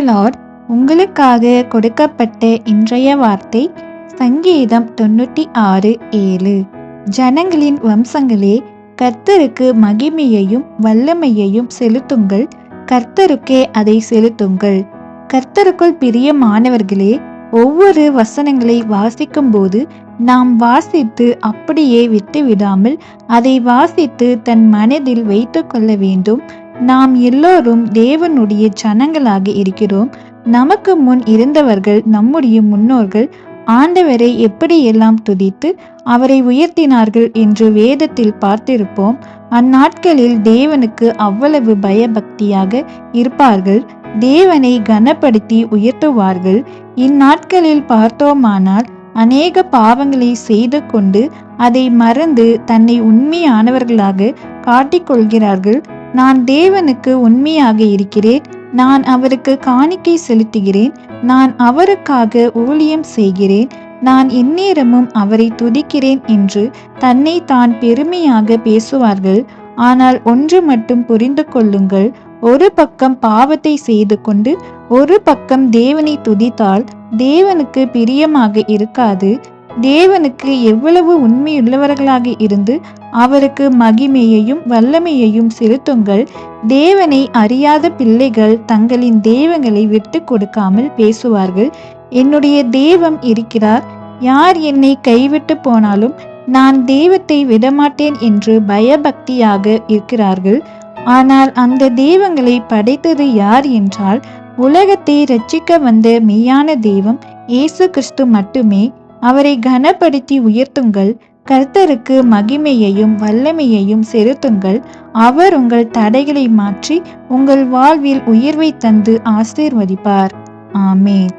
Lord உங்களுக்காக கொடுக்கப்பட்ட இன்றைய வார்த்தை சங்கீதம் தொண்ணூற்றி ஆறு ஏழு. ஜனங்களின் வம்சங்களே கர்த்தருக்கு மகிமையையும் வல்லமையையும் செலுத்துங்கள். கர்த்தருக்கே அதை செலுத்துங்கள். கர்த்தருக்குள் பிரியமானவர்களே ஒவ்வொரு வசனங்களை வாசிக்கும்போது நாம் வாசித்து அப்படியே விட்டுவிடாமல் அதை வாசித்து தன் மனதில் வைத்து கொள்ள வேண்டும். நாம் எல்லோரும் தேவனுடைய ஜனங்களாக இருக்கிறோம். நமக்கு முன் இருந்தவர்கள் நம்முடைய முன்னோர்கள் ஆண்டவரை எப்படியெல்லாம் துதித்து அவரை உயர்த்தினார்கள் என்று வேதத்தில் பார்த்திருப்போம். அந்நாட்களில் தேவனுக்கு அவ்வளவு பயபக்தியாக இருப்பார்கள். தேவனை கனப்படுத்தி உயர்த்துவார்கள். இந்நாட்களில் பார்த்தோமானால் அநேக பாவங்களை செய்து கொண்டு அதை மறந்து தன்னை உண்மையானவர்களாக காட்டிக்கொள்கிறார்கள். நான் தேவனுக்கு உண்மையாக இருக்கிறேன். நான் அவருக்கு காணிக்கை செலுத்துகிறேன். நான் அவருக்காக ஊழியம் செய்கிறேன். நான் எந்நேரமும் அவரை துதிக்கிறேன் என்று தன்னை தான் பெருமையாக பேசுவார்கள். ஆனால் ஒன்று மட்டும் புரிந்து கொள்ளுங்கள். ஒரு பக்கம் பாவத்தை செய்து கொண்டு ஒரு பக்கம் தேவனை துதித்தால் தேவனுக்கு பிரியமாக இருக்காது. தேவனுக்கு எவ்வளவு உண்மையுள்ளவர்களாக இருந்து அவருக்கு மகிமையையும் வல்லமையையும் செலுத்துங்கள். தேவனை அறியாத பிள்ளைகள் தங்களின் தெய்வங்களை விட்டு கொடுக்காமல் பேசுவார்கள். என்னுடைய தெய்வம் இருக்கிறார். யார் என்னை கைவிட்டு போனாலும் நான் தெய்வத்தை விடமாட்டேன் என்று பயபக்தியாக இருக்கிறார்கள். ஆனால் அந்த தெய்வங்களை படைத்தது யார் என்றால் உலகத்தை ரட்சிக்க வந்த மெய்யான தெய்வம் இயேசு கிறிஸ்து மட்டுமே. அவரை கனப்படுத்தி உயர்த்துங்கள் கர்த்தருக்கு மகிமையையும் வல்லமையையும் செலுத்துங்கள். அவர் உங்கள் தடைகளை மாற்றி உங்கள் வாழ்வில் உயர்வை தந்து ஆசீர்வதிப்பார். ஆமேன்.